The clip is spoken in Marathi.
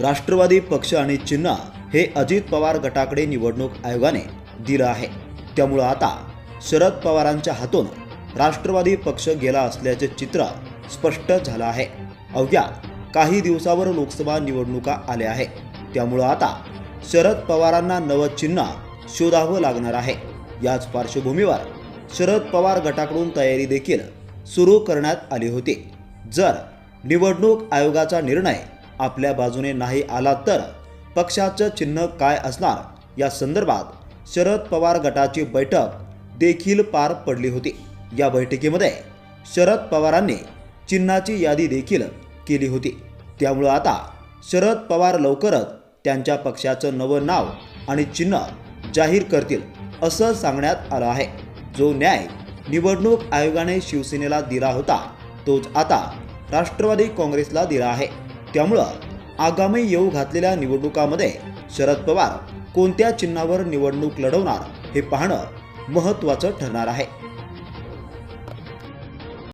राष्ट्रवादी पक्ष आणि चिन्ह हे अजित पवार गटाकडे निवडणूक आयोगाने दिलं आहे. त्यामुळं आता शरद पवारांच्या हातून राष्ट्रवादी पक्ष गेला असल्याचे चित्र स्पष्ट झालं आहे. अवघ्या काही दिवसावर लोकसभा निवडणुका आल्या आहे त्यामुळं आता शरद पवारांना नवं चिन्ह शोधावं लागणार आहे. याच पार्श्वभूमीवर शरद पवार गटाकडून तयारी देखील सुरू करण्यात आली होती. जर निवडणूक आयोगाचा निर्णय आपल्या बाजूने नाही आला तर पक्षाचं चिन्ह काय असणार? या संदर्भात शरद पवार गटाची बैठक देखील पार पडली होती. या बैठकीमध्ये शरद पवारांनी चिन्हाची यादी देखील केली होती. त्यामुळं आता शरद पवार लवकरच त्यांच्या पक्षाचं नवं नाव आणि चिन्ह जाहीर करतील असं सांगण्यात आलं आहे. जो न्याय निवडणूक आयोगाने शिवसेनेला दिला होता तोच आता राष्ट्रवादी काँग्रेसला दिला आहे. त्यामुळं आगामी येऊ घातलेल्या निवडणुकामध्ये शरद पवार कोणत्या चिन्हावर निवडणूक लढवणार हे पाहणं महत्त्वाचं ठरणार आहे.